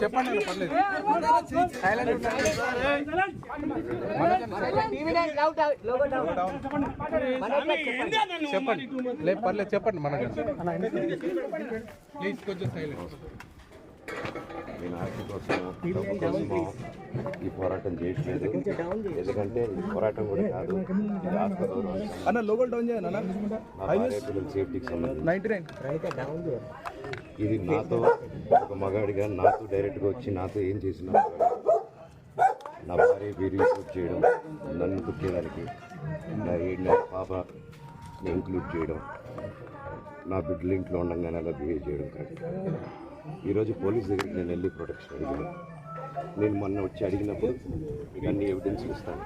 చెప్పండి. పర్లేదు చెప్పండి లేదు పర్లేదు చెప్పండి మనకు ప్లీజ్ కొంచెం సైలెంట్ నేను ఆస్తి కోసం డబ్బు కోసమో ఈ పోరాటం చేయట్లేదు ఎందుకంటే ఈ పోరాటం కూడా కాదు ఇది ఆత్మ గౌరవం. అన్న లోకల్ డౌన్ చేయను అన్న. నా భార్య పిల్లల సేఫ్టీకి సంబంధించి. Ninety nine. ఇది నాతో ఒక మగాడిగా నాతో డైరెక్ట్గా వచ్చి నాతో ఏం చేసినా నా భార్య వీడియో షూట్ చేయడం నన్ను కుట్టేయడానికి నా ఏడు నెలల పాప ఇంక్లూడ్ చేయడం నా బిడ్డలు ఇంట్లో ఉండగానే అలా బిహేవ్ చేయడం కరెక్ట్ ఈరోజు పోలీస్ దగ్గరికి నేను వెళ్ళి ప్రొటెక్షన్ అడిగాను. నేను మొన్న వచ్చి అడిగినప్పుడు అన్ని ఎవిడెన్స్ ఇస్తాను.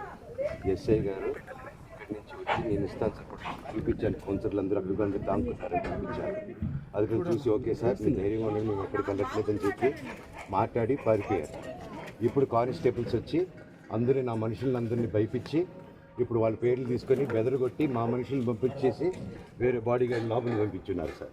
ఎస్ఐ గారు ఇక్కడి నుంచి వచ్చి నేను ఇస్తాను సార్. చూపించాను. కౌన్సిలర్లు అందరూ అభిప్రాయం దాంకున్నారని చూపించాను అది కూడా చూసి ఓకే సార్ మీ ధైర్యంగా ఉండండి. మేము ఎక్కడికి వెళ్ళట్లేదని చెప్పి మాట్లాడి పారిపోయారు. ఇప్పుడు కానిస్టేబుల్స్ వచ్చి అందరూ నా మనుషులందరినీ భయపించి ఇప్పుడు వాళ్ళ పేర్లు తీసుకొని బెదరగొట్టి మా మనుషులను పంపించేసి వేరే బాడీ గార్డ్ లోపలికి పంపించున్నారు సార్.